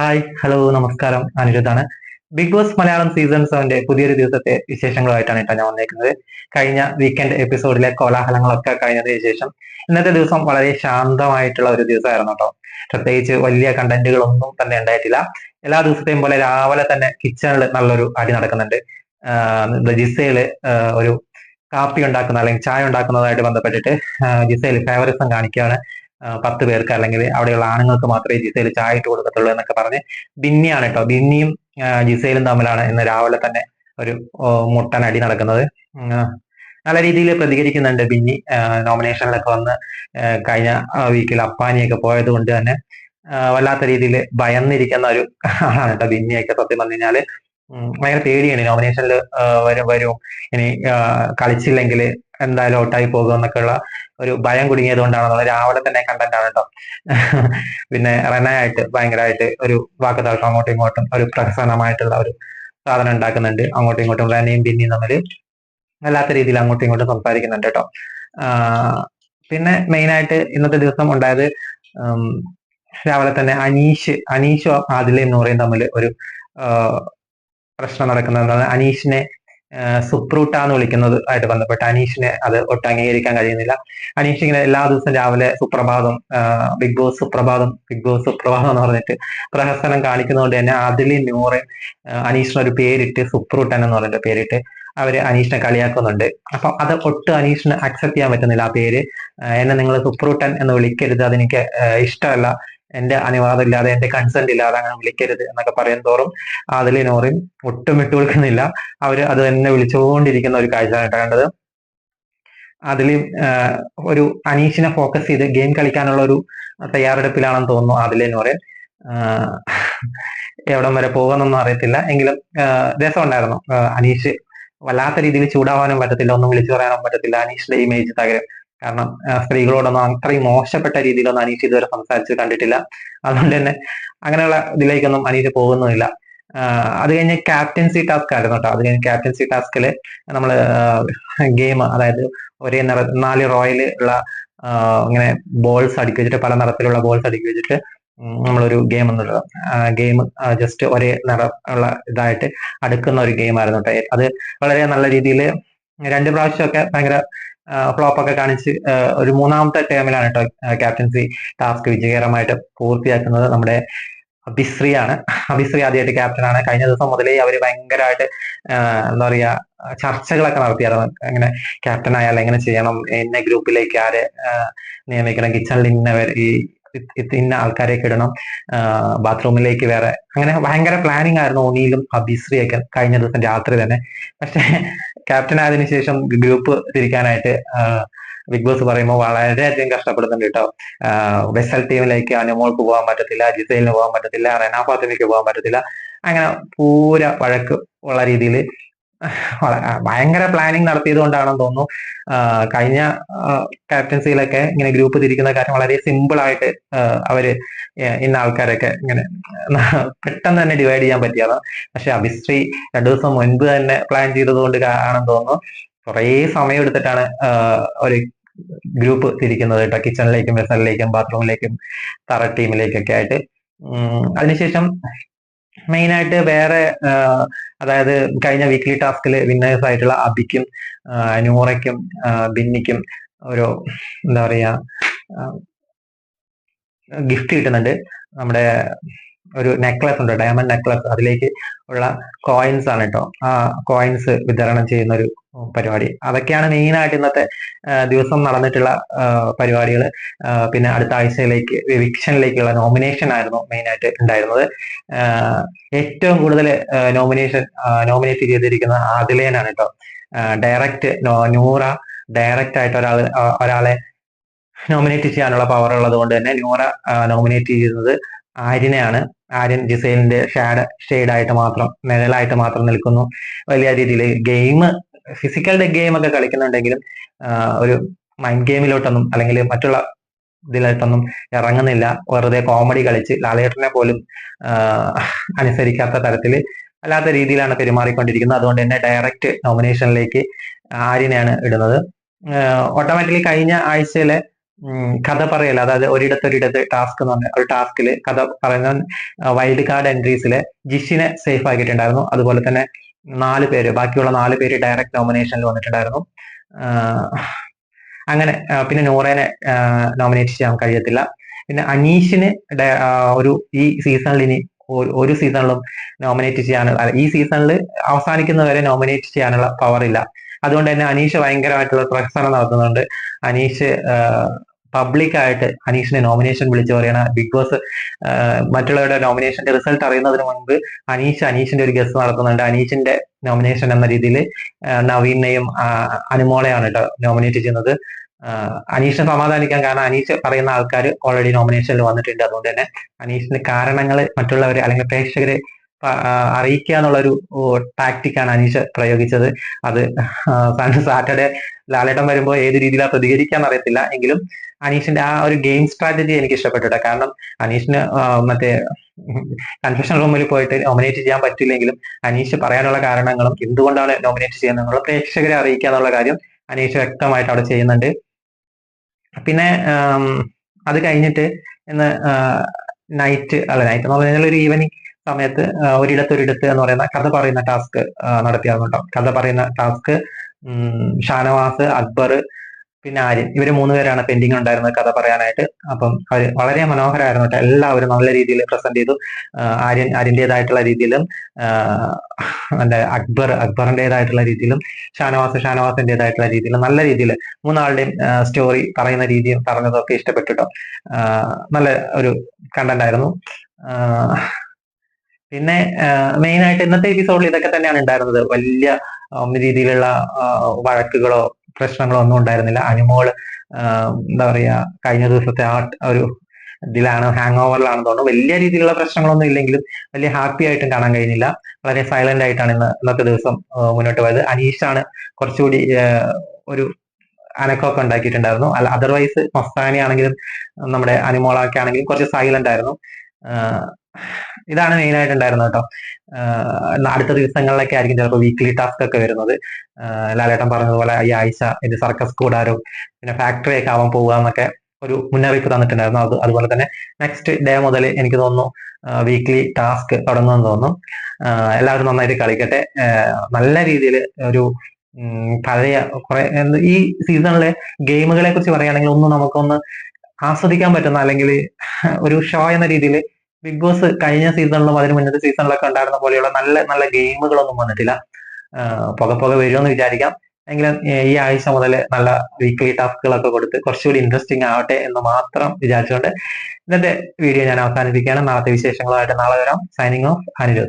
Hi hello നമസ്കാരം. അനിരുദ്ധാണ് big Boss Malayalam season സെവന്റെ പുതിയൊരു ദിവസത്തെ വിശേഷങ്ങളുമായിട്ടാണ് കേട്ടോ ഞാൻ വന്നേക്കുന്നത്. കഴിഞ്ഞ വീക്കെൻഡ് എപ്പിസോഡിലെ കോലാഹലങ്ങളൊക്കെ കഴിഞ്ഞതിന് ശേഷം ഇന്നത്തെ ദിവസം വളരെ ശാന്തമായിട്ടുള്ള ഒരു ദിവസമായിരുന്നു കേട്ടോ. പ്രത്യേകിച്ച് വലിയ കണ്ടന്റുകളൊന്നും തന്നെ ഉണ്ടായിട്ടില്ല. എല്ലാ ദിവസത്തെയും പോലെ രാവിലെ തന്നെ കിച്ചണിൽ നല്ലൊരു അടി നടക്കുന്നുണ്ട്. ജിസയിൽ ഒരു കാപ്പി ഉണ്ടാക്കുന്ന അല്ലെങ്കിൽ ചായ ഉണ്ടാക്കുന്നതായിട്ട് ബന്ധപ്പെട്ടിട്ട് ജിസയിൽ ഫേവറിസം കാണിക്കുകയാണ്. പത്ത് പേർക്ക് അല്ലെങ്കിൽ അവിടെയുള്ള ആണുങ്ങൾക്ക് മാത്രമേ ജിസയിൽ ചായ ഇട്ട് കൊടുക്കത്തുള്ളൂ എന്നൊക്കെ പറഞ്ഞ് ബിന്നിയാണ് കേട്ടോ. ബിന്നിയും ജിസയിലും തമ്മിലാണ് ഇന്ന് രാവിലെ തന്നെ ഒരു മുട്ടനടി നടക്കുന്നത്. നല്ല രീതിയിൽ പ്രതികരിക്കുന്നുണ്ട് ബിന്നി. നോമിനേഷനിലൊക്കെ വന്ന് കഴിഞ്ഞ വീക്കിൽ അപ്പാനിയൊക്കെ പോയത് കൊണ്ട് തന്നെ വല്ലാത്ത രീതിയിൽ ഭയന്നിരിക്കുന്ന ഒരു ആളാണ് കേട്ടോ ബിന്നിയൊക്കെ സത്യം പറഞ്ഞു കഴിഞ്ഞാൽ. ഭയങ്കര പേടിയാണ് നോമിനേഷനിൽ വരും വരും. ഇനി കളിച്ചില്ലെങ്കിൽ എന്തായാലും ഔട്ടായി പോകും എന്നൊക്കെയുള്ള ഒരു ഭയം കുടുങ്ങിയത് കൊണ്ടാണെന്നുള്ള രാവിലെ തന്നെ കണ്ടന്റ് ആണ് കേട്ടോ പിന്നെ റെനയായിട്ട് ഭയങ്കരമായിട്ട് ഒരു വാക്ക് തർക്കം അങ്ങോട്ടും ഇങ്ങോട്ടും ഒരു പ്രഹസനമായിട്ടുള്ള ഒരു സാധനം ഉണ്ടാക്കുന്നുണ്ട്. അങ്ങോട്ടും ഇങ്ങോട്ടും റെനയും പിന്നെയും തമ്മിൽ വല്ലാത്ത രീതിയിൽ അങ്ങോട്ടും ഇങ്ങോട്ടും സംസാരിക്കുന്നുണ്ട് കേട്ടോ പിന്നെ മെയിൻ ആയിട്ട് ഇന്നത്തെ ദിവസം ഉണ്ടായത് രാവിലെ തന്നെ അനീഷ് അനീഷും ആദിലയും നൂറയും തമ്മിൽ ഒരു പ്രശ്നം നടക്കുന്നത് അനീഷിനെ സുപ്രൂട്ട എന്ന് വിളിക്കുന്നത് ആയിട്ട് ബന്ധപ്പെട്ട് അനീഷിനെ അത് ഒട്ടും അംഗീകരിക്കാൻ കഴിയുന്നില്ല. അനീഷ് ഇങ്ങനെ എല്ലാ ദിവസവും രാവിലെ സുപ്രഭാതം ബിഗ് ബോസ് സുപ്രഭാതം ബിഗ് ബോസ് സുപ്രഭാതം എന്ന് പറഞ്ഞിട്ട് പ്രഹസനം കാണിക്കുന്നതുകൊണ്ട് തന്നെ അതിലി നൂറെ അനീഷിന് ഒരു പേരിട്ട് സുപ്രൂട്ടൻ എന്ന് പറഞ്ഞിട്ട് പേരിട്ട് അവർ അനീഷിനെ കളിയാക്കുന്നുണ്ട്. അപ്പം അത് ഒട്ടും അനീഷിന് അക്സെപ്റ്റ് ചെയ്യാൻ പറ്റുന്നില്ല ആ പേര്. എന്നെ നിങ്ങൾ സുപ്രൂട്ടൻ എന്ന് വിളിക്കരുത് അതെനിക്ക് ഇഷ്ടമല്ല. എന്റെ അനുവാദം ഇല്ലാതെ എന്റെ കൺസെന്റ് ഇല്ലാതെ അങ്ങനെ വിളിക്കരുത് എന്നൊക്കെ പറയും തോറും അതിലെ നോറിൻ ഒട്ടും വിട്ടുകൊടുക്കുന്നില്ല അവർ അത് തന്നെ വിളിച്ചുകൊണ്ടിരിക്കുന്ന ഒരു കാഴ്ചയാണ് കണ്ടത്. അതിൽ ഒരു അനീഷിനെ ഫോക്കസ് ചെയ്ത് ഗെയിം കളിക്കാനുള്ള ഒരു തയ്യാറെടുപ്പിലാണെന്ന് തോന്നുന്നു അതിലെ എവിടം വരെ പോകുമെന്നൊന്നും അറിയത്തില്ല. എങ്കിലും രസമുണ്ടായിരുന്നു. അനീഷ് വല്ലാത്ത രീതിയിൽ ചൂടാവാനും പറ്റത്തില്ല ഒന്നും വിളിച്ചു പറയാനും പറ്റത്തില്ല. അനീഷിന്റെ ഇമേജ് തകരും കാരണം സ്ത്രീകളോടൊന്നും അത്രയും മോശപ്പെട്ട രീതിയിലൊന്നും അനീഷ് ഇതുവരെ സംസാരിച്ച് കണ്ടിട്ടില്ല. അതുകൊണ്ട് തന്നെ അങ്ങനെയുള്ള ഇതിലേക്കൊന്നും അനീഷ് പോകുന്നുമില്ല. അത് കഴിഞ്ഞ് ക്യാപ്റ്റൻസി ടാസ്ക് ആയിരുന്നു കേട്ടോ. അത് കഴിഞ്ഞ് ക്യാപ്റ്റൻസി ടാസ്കിൽ നമ്മൾ ഗെയിം അതായത് ഒരേ നിറ നാല് റോയൽ ഉള്ള ഇങ്ങനെ ബോൾസ് അടുക്കി വെച്ചിട്ട് പല നിറത്തിലുള്ള ബോൾസ് അടുക്കി വെച്ചിട്ട് നമ്മളൊരു ഗെയിം എന്നുള്ളത് ഗെയിം ജസ്റ്റ് ഒരേ നിറം ഉള്ള ഇതായിട്ട് അടുക്കുന്ന ഒരു ഗെയിം ആയിരുന്നു കേട്ടോ. അത് വളരെ നല്ല രീതിയിൽ രണ്ട് പ്രാവശ്യമൊക്കെ ഭയങ്കര ഫ്ലോപ്പ് ഒക്കെ കാണിച്ച് ഒരു മൂന്നാമത്തെ ടേമിലാണ് കേട്ടോ ക്യാപ്റ്റൻസി ടാസ്ക് വിജയകരമായിട്ട് പൂർത്തിയാക്കുന്നത് നമ്മുടെ അഭിശ്രീയാണ്. അഭിശ്രീ ആദ്യമായിട്ട് ക്യാപ്റ്റനാണ് കഴിഞ്ഞ ദിവസം മുതലേ അവർ ഭയങ്കരമായിട്ട് എന്താ പറയാ ചർച്ചകളൊക്കെ നടത്തിയായിരുന്നു. അങ്ങനെ ക്യാപ്റ്റൻ ആയാൽ എങ്ങനെ ചെയ്യണം എന്നെ ഗ്രൂപ്പിലേക്ക് ആരെ നിയമിക്കണം കിച്ചണിൽ ഇന്നവർ ഈ ഇന്ന ആൾക്കാരെ ഇടണം. ബാത്റൂമിലേക്ക് വേറെ. അങ്ങനെ ഭയങ്കര പ്ലാനിങ് ആയിരുന്നു ഒനിയിലും അഭിശ്രീയൊക്കെ കഴിഞ്ഞ ദിവസം രാത്രി തന്നെ. പക്ഷെ ക്യാപ്റ്റൻ ആയതിനു ശേഷം ഗ്രൂപ്പ് തിരിക്കാനായിട്ട് ബിഗ് ബോസ് പറയുമ്പോൾ വളരെയധികം കഷ്ടപ്പെടുന്നുണ്ട് കേട്ടോ. വെസൽ ടീമിലേക്ക് അനുമോൾക്ക് പോകാൻ പറ്റത്തില്ല ജിസൈലിന് പോകാൻ പറ്റത്തില്ല റെനാ ഫാത്തിമയ്ക്ക് പോകാൻ പറ്റത്തില്ല. അങ്ങനെ പൂര വഴക്ക് ഉള്ള രീതിയിൽ ഭയങ്കര പ്ലാനിങ് നടത്തിയത് കൊണ്ടാണെന്ന് തോന്നുന്നു കഴിഞ്ഞ ക്യാപ്റ്റൻസിയിലൊക്കെ ഇങ്ങനെ ഗ്രൂപ്പ് തിരിക്കുന്ന കാര്യം വളരെ സിമ്പിൾ ആയിട്ട് അവർ ഇന്ന ആൾക്കാരൊക്കെ ഇങ്ങനെ പെട്ടെന്ന് തന്നെ ഡിവൈഡ് ചെയ്യാൻ പറ്റിയതാണ് പക്ഷെ അഭിശ്രീ രണ്ടു ദിവസം മുൻപ് തന്നെ പ്ലാൻ ചെയ്തത് കൊണ്ട് ആണെന്ന് തോന്നുന്നു. കുറേ സമയം എടുത്തിട്ടാണ് ഒരു ഗ്രൂപ്പ് തിരിക്കുന്നത് കേട്ടോ. കിച്ചണിലേക്കും വെസലിലേക്കും ബാത്റൂമിലേക്കും തറ ടീമിലേക്കൊക്കെ ആയിട്ട്. അതിനുശേഷം മെയിൻ ആയിട്ട് വേറെ അതായത് കഴിഞ്ഞ വീക്ക്ലി ടാസ്കിൽ വിന്നേഴ്സ് ആയിട്ടുള്ള അബിക്കും നൂറയ്ക്കും ബിന്നിക്കും ഒരു എന്താ പറയാ ഗിഫ്റ്റ് കിട്ടുന്നുണ്ട്. നമ്മുടെ ഒരു നെക്ലസ് ഉണ്ട് ഡയമണ്ട് നെക്ലസ് അതിലേക്ക് ഉള്ള കോയിൻസ് ആണ് കേട്ടോ ആ കോയിൻസ് വിതരണം ചെയ്യുന്ന ഒരു പരിപാടി. അതൊക്കെയാണ് മെയിൻ ആയിട്ട് ഇന്നത്തെ ദിവസം നടന്നിട്ടുള്ള പരിപാടികൾ പിന്നെ അടുത്ത ആഴ്ചയിലേക്ക് വിക്ഷനിലേക്കുള്ള നോമിനേഷൻ ആയിരുന്നു മെയിൻ ആയിട്ട് ഉണ്ടായിരുന്നത്. ഏറ്റവും കൂടുതൽ നോമിനേഷൻ നോമിനേറ്റ് ചെയ്തിരിക്കുന്ന ആദിലേനാണ് കേട്ടോ ഡയറക്റ്റ് നൂറ ഡയറക്റ്റ് ആയിട്ട് ഒരാൾ ഒരാളെ നോമിനേറ്റ് ചെയ്യാനുള്ള പവർ ഉള്ളത് കൊണ്ട് തന്നെ നൂറ നോമിനേറ്റ് ചെയ്യുന്നത് ആര്യനെയാണ്. ആര്യൻ ജിസൈലിന്റെ ഷാഡ് ഷെയ്ഡ് ആയിട്ട് മാത്രം നിഴലായിട്ട് മാത്രം നിൽക്കുന്നു. വലിയ രീതിയിൽ ഗെയിം ഫിസിക്കൽ ഗെയിം ഒക്കെ കളിക്കുന്നുണ്ടെങ്കിലും ഒരു മൈൻഡ് ഗെയിമിലോട്ടൊന്നും അല്ലെങ്കിൽ മറ്റുള്ള ഇതിലോട്ടൊന്നും ഇറങ്ങുന്നില്ല. വെറുതെ കോമഡി കളിച്ച് ലാലേട്ടനെ പോലും അനുസരിക്കാത്ത തരത്തിൽ അല്ലാത്ത രീതിയിലാണ് പെരുമാറിക്കൊണ്ടിരിക്കുന്നത്. അതുകൊണ്ട് തന്നെ ഡയറക്റ്റ് നോമിനേഷനിലേക്ക് ആര്യനെയാണ് ഇടുന്നത്. ഓട്ടോമാറ്റിക്കലി കഴിഞ്ഞ ആഴ്ചയിലെ കഥ പറയൽ അതായത് ഒരിടത്തൊരിടത്ത് ടാസ്ക് എന്ന് പറഞ്ഞ ഒരു ടാസ്കിൽ കഥ പറയുന്ന വൈൽഡ് കാർഡ് എൻട്രീസിലെ ജിഷിനെ സേഫ് ആക്കിയിട്ടുണ്ടായിരുന്നു. അതുപോലെ തന്നെ നാല് പേര് ബാക്കിയുള്ള നാല് പേര് ഡയറക്റ്റ് നോമിനേഷനിൽ വന്നിട്ടുണ്ടായിരുന്നു. അങ്ങനെ പിന്നെ നൂറേനെ നോമിനേറ്റ് ചെയ്യാൻ കഴിയത്തില്ല. പിന്നെ അനീഷിന് ഒരു ഈ സീസണിൽ ഇനി ഒരു- ഒരു സീസണിലും നോമിനേറ്റ് ചെയ്യാനുള്ള ഈ സീസണിൽ അവസാനിക്കുന്നവരെ നോമിനേറ്റ് ചെയ്യാനുള്ള പവർ ഇല്ല. അതുകൊണ്ട് തന്നെ അനീഷ് ഭയങ്കരമായിട്ടുള്ള പ്രഹസനം നടത്തുന്നുണ്ട്. അനീഷ് പബ്ലിക് ആയിട്ട് അനീഷിനെ നോമിനേഷൻ വിളിച്ചു പറയണ. ബിഗ് ബോസ് മറ്റുള്ളവരുടെ നോമിനേഷന്റെ റിസൾട്ട് അറിയുന്നതിന് മുൻപ് അനീഷ് അനീഷിന്റെ ഒരു ഗസ് നടത്തുന്നുണ്ട്. അനീഷിന്റെ നോമിനേഷൻ എന്ന രീതിയിൽ നവീനെയും അനുമോളെയാണ് കേട്ടോ നോമിനേറ്റ് ചെയ്യുന്നത്. അനീഷിനെ സമാധാനിക്കാൻ കാരണം അനീഷ് പറയുന്ന ആൾക്കാർ ഓൾറെഡി നോമിനേഷനിൽ വന്നിട്ടുണ്ട്. അതുകൊണ്ട് തന്നെ അനീഷിന്റെ കാരണങ്ങൾ മറ്റുള്ളവരെ അല്ലെങ്കിൽ പ്രേക്ഷകരെ അറിയിക്കുക എന്നുള്ളൊരു ടാക്ടിക്കാണ് അനീഷ് പ്രയോഗിച്ചത്. അത് സാറ്റർഡേ ലാലേട്ടൻ വരുമ്പോൾ ഏത് രീതിയിലാണ് പ്രതികരിക്കാൻ അറിയത്തില്ല. എങ്കിലും അനീഷിന്റെ ആ ഒരു ഗെയിം സ്ട്രാറ്റജി എനിക്ക് ഇഷ്ടപ്പെട്ടിട്ട് കാരണം അനീഷിന് മറ്റേ കൺഫെഷൻ റൂമിൽ പോയിട്ട് നോമിനേറ്റ് ചെയ്യാൻ പറ്റില്ലെങ്കിലും അനീഷ് പറയാനുള്ള കാരണങ്ങളും എന്തുകൊണ്ടാണ് നോമിനേറ്റ് ചെയ്യുന്നത് എന്നുള്ള പ്രേക്ഷകരെ അറിയിക്കുക എന്നുള്ള കാര്യം അനീഷ് വ്യക്തമായിട്ട് അവിടെ ചെയ്യുന്നുണ്ട്. പിന്നെ അത് കഴിഞ്ഞിട്ട് ഇന്ന് നൈറ്റ് അല്ല നൈറ്റ് എന്ന് പറഞ്ഞാൽ ഒരു ഈവനിങ് സമയത്ത് ആ, ഒരിടത്ത് ഒരിടത്ത് എന്ന് പറയുന്ന കഥ പറയുന്ന ടാസ്ക് നടത്തിയാണ് കേട്ടോ കഥ പറയുന്ന ടാസ്ക് ഷാനവാസ് അക്ബർ പിന്നെ ആര്യൻ. ഇവർ മൂന്ന് പേരാണ് പെൻഡിങ് ഉണ്ടായിരുന്നത് കഥ പറയാനായിട്ട്. അപ്പം അവർ വളരെ മനോഹരമായിരുന്നു കേട്ടോ. എല്ലാവരും നല്ല രീതിയിൽ പ്രസന്റ് ചെയ്തു. ആര്യൻ ആര്യന്റെതായിട്ടുള്ള രീതിയിലും എന്റെ അക്ബർ അക്ബറിന്റേതായിട്ടുള്ള രീതിയിലും ഷാനവാസ് ഷാനവാസിന്റേതായിട്ടുള്ള രീതിയിലും നല്ല രീതിയിൽ മൂന്നാളുടെയും സ്റ്റോറി പറയുന്ന രീതിയും പറഞ്ഞതൊക്കെ ഇഷ്ടപ്പെട്ടിട്ടോ. നല്ല ഒരു കണ്ടന്റ് ആയിരുന്നു. പിന്നെ മെയിൻ ആയിട്ട് ഇന്നത്തെ എപ്പിസോഡിൽ ഇതൊക്കെ തന്നെയാണ് ഉണ്ടായിരുന്നത്. വലിയ രീതിയിലുള്ള വഴക്കുകളോ പ്രശ്നങ്ങളോ ഒന്നും ഉണ്ടായിരുന്നില്ല. അനുമോൾ എന്താ പറയാ കഴിഞ്ഞ ദിവസത്തെ ആ ഒരു ഇതിലാണ് ഹാങ് ഓവറിലാണെന്ന് തോന്നുന്നു. വലിയ രീതിയിലുള്ള പ്രശ്നങ്ങളൊന്നും ഇല്ലെങ്കിലും വലിയ ഹാപ്പി ആയിട്ടും കാണാൻ കഴിഞ്ഞില്ല. വളരെ സൈലന്റ് ആയിട്ടാണ് ഇന്ന് ഇന്നത്തെ ദിവസം മുന്നോട്ട് പോയത്. അനീഷാണ് കുറച്ചുകൂടി ഒരു അനക്കമൊക്കെ ഉണ്ടാക്കിയിട്ടുണ്ടായിരുന്നു. അല്ല അതർവൈസ് മസ്താനി ആണെങ്കിലും നമ്മുടെ അനിമോളൊക്കെ ആണെങ്കിലും കുറച്ച് സൈലന്റ് ആയിരുന്നു. ഇതാണ് മെയിൻ ആയിട്ട് ഉണ്ടായിരുന്നത് കേട്ടോ അടുത്ത ദിവസങ്ങളിലൊക്കെ ആയിരിക്കും ചിലപ്പോൾ വീക്ക്ലി ടാസ്ക് ഒക്കെ വരുന്നത്. ലാലേട്ടൻ പറഞ്ഞതുപോലെ ഈ ആഴ്ച ഇത് സർക്കസ് കൂടാരും പിന്നെ ഫാക്ടറി ഒക്കെ ആവാൻ പോകുക എന്നൊക്കെ ഒരു മുന്നറിയിപ്പ് തന്നിട്ടുണ്ടായിരുന്നു. അത് അതുപോലെ തന്നെ നെക്സ്റ്റ് ഡേ മുതൽ എനിക്ക് തോന്നുന്നു വീക്ക്ലി ടാസ്ക് തുടങ്ങുമെന്ന് തോന്നുന്നു. എല്ലാവരും നന്നായിട്ട് കളിക്കട്ടെ. നല്ല രീതിയിൽ ഒരു പഴയ കുറെ ഈ സീസണിലെ ഗെയിമുകളെ കുറിച്ച് പറയുകയാണെങ്കിൽ ഒന്നും നമുക്കൊന്ന് ആസ്വദിക്കാൻ പറ്റുന്ന അല്ലെങ്കിൽ ഒരു ഷോ എന്ന രീതിയിൽ ബിഗ് ബോസ് കഴിഞ്ഞ സീസണിലും അതിന് മുന്നത്തെ സീസണിലൊക്കെ ഉണ്ടായിരുന്ന പോലെയുള്ള നല്ല നല്ല ഗെയിമുകളൊന്നും വന്നിട്ടില്ല. പുക പുക വരുമെന്ന് വിചാരിക്കാം. എങ്കിലും ഈ ആഴ്ച മുതൽ നല്ല വീക്ക്ലി ടാസ്കുകളൊക്കെ കൊടുത്ത് കുറച്ചുകൂടി ഇൻട്രസ്റ്റിംഗ് ആവട്ടെ എന്ന് മാത്രം വിചാരിച്ചുകൊണ്ട് ഇന്നത്തെ വീഡിയോ ഞാൻ അവസാനിപ്പിക്കുകയാണ്. നാളത്തെ വിശേഷങ്ങളുമായിട്ട് നാളെ വരാം. Signing off Anirudh.